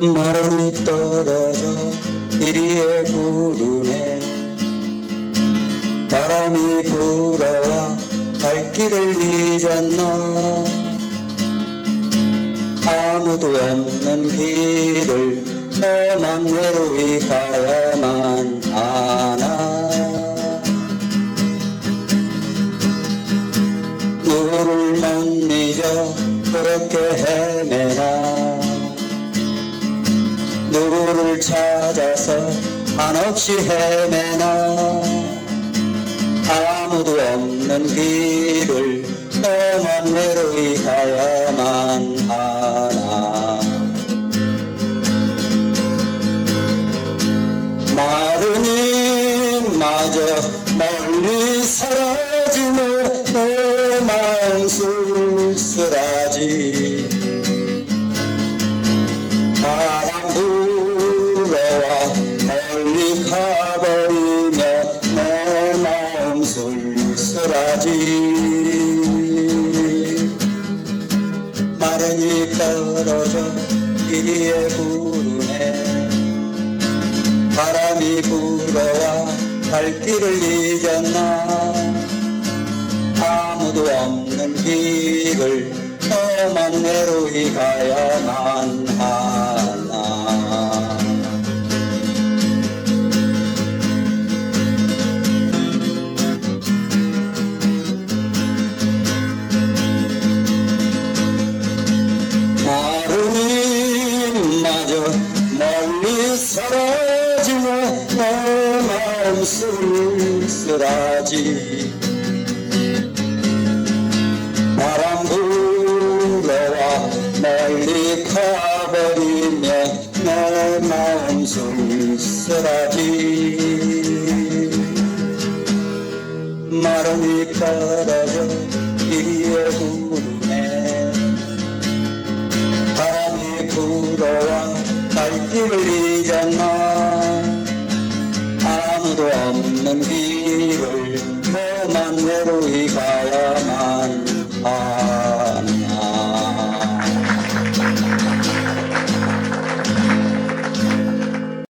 마음이 떨어져 이리에 구르네 바람이 불어와 갈 길을 잊었나? 아무도 없는 길을 너만 외로이 가야만 하나? 누구를 못 잊어 그렇게 헤매나? 누구를 찾아서 한없이 헤매나? 아무도 없는 길을 너만 외로이 가야만 하나. 마른 이 마저 멀리 사라지며 가버리며 내 마음 쓸쓸하지. 마른이 떨어져 이리에 부르네. 바람이 불어와 갈 길을 잊었나. 아무도 없는 길을 너만 외로이 가야만 하 내 마음 쓸쓸하지. 바람 불어와 멀리 가버리며 내 마음 쓸쓸하지. 마름이 떨어져 이리에 부르네. 바람이 불어와 갈 길을 잊었나 காலமாய் ஆ